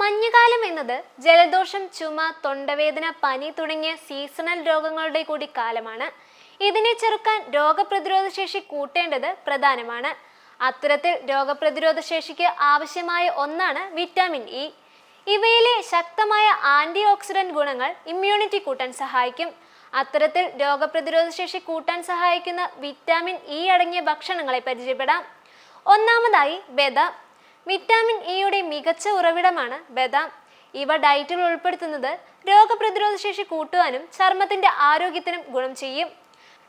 മഞ്ഞുകാലം എന്നത് ജലദോഷം ചുമ തൊണ്ടവേദന പനി തുടങ്ങിയ സീസണൽ രോഗങ്ങളുടെ കൂടി കാലമാണ്. ഇതിനെ ചെറുക്കാൻ രോഗപ്രതിരോധ ശേഷി കൂട്ടേണ്ടത് പ്രധാനമാണ്. അത്തരത്തിൽ രോഗപ്രതിരോധ ശേഷിക്ക് ആവശ്യമായ ഒന്നാണ് വിറ്റാമിൻ ഇ. ഇവയിലെ ശക്തമായ ആന്റി ഓക്സിഡന്റ് ഗുണങ്ങൾ ഇമ്മ്യൂണിറ്റി കൂട്ടാൻ സഹായിക്കും. അത്തരത്തിൽ രോഗപ്രതിരോധ ശേഷി കൂട്ടാൻ സഹായിക്കുന്ന വിറ്റാമിൻ ഇ അടങ്ങിയ ഭക്ഷണങ്ങളെ പരിചയപ്പെടാം. ഒന്നാമതായി ബദാം. വിറ്റാമിൻ ഇയുടെ മികച്ച ഉറവിടമാണ് ബദാം. ഇവ ഡയറ്റിൽ ഉൾപ്പെടുത്തുന്നത് രോഗപ്രതിരോധ ശേഷി കൂട്ടുവാനും ചർമ്മത്തിന്റെ ആരോഗ്യത്തിനും ഗുണം ചെയ്യും.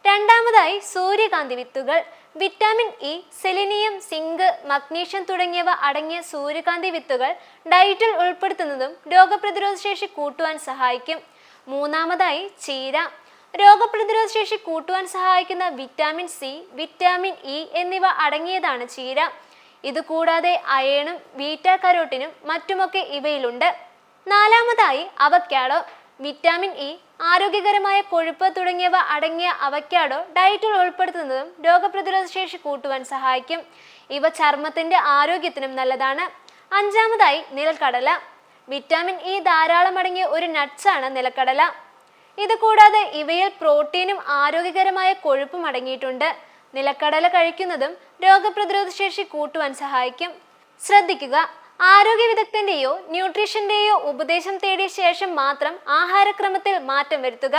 രണ്ടാമതായി സൂര്യകാന്തി വിത്തുകൾ. Vitamin E selenium zinc magnesium തുടങ്ങിയവ അടങ്ങിയ സൂര്യകാന്തി വിത്തുകൾ ഡയറ്റിൽ ഉൾപ്പെടുത്തുന്നതും രോഗപ്രതിരോധ ശേഷി കൂട്ടുവാൻ സഹായിക്കും. മൂന്നാമതായി ചീര. രോഗപ്രതിരോധ ശേഷി കൂട്ടുവാൻ സഹായിക്കുന്ന വിറ്റാമിൻ സി വിറ്റാമിൻ ഇ എന്നിവ അടങ്ങിയതാണ് ചീര. ഇത് കൂടാതെ അയേണും ബീറ്റ കരോട്ടിനും മറ്റുമൊക്കെ ഇവയിലുണ്ട്. നാലാമതായി അവക്കാഡോ വിറ്റാമിൻ ഇ ആരോഗ്യകരമായ കൊഴുപ്പ് തുടങ്ങിയവ അടങ്ങിയ അവക്കാഡോ ഡയറ്റിൽ ഉൾപ്പെടുത്തുന്നതും രോഗപ്രതിരോധ ശേഷി കൂട്ടുവാൻ സഹായിക്കും. ഇവ ചർമ്മത്തിന്റെ ആരോഗ്യത്തിനും നല്ലതാണ്. അഞ്ചാമതായി നിലക്കടല. വിറ്റാമിൻ ഇ ധാരാളം അടങ്ങിയ ഒരു നട്ട്സാണ് നിലക്കടല. ഇത് കൂടാതെ ഇവയിൽ പ്രോട്ടീനും ആരോഗ്യകരമായ കൊഴുപ്പും അടങ്ങിയിട്ടുണ്ട്. നിലക്കടല കഴിക്കുന്നതും രോഗപ്രതിരോധ ശേഷി കൂട്ടുവാൻ സഹായിക്കും. ശ്രദ്ധിക്കുക ആരോഗ്യ വിദഗ്ധന്റെയോ ന്യൂട്രീഷന്റെയോ ഉപദേശം തേടിയ ശേഷം മാത്രം ആഹാരക്രമത്തിൽ മാറ്റം വരുത്തുക.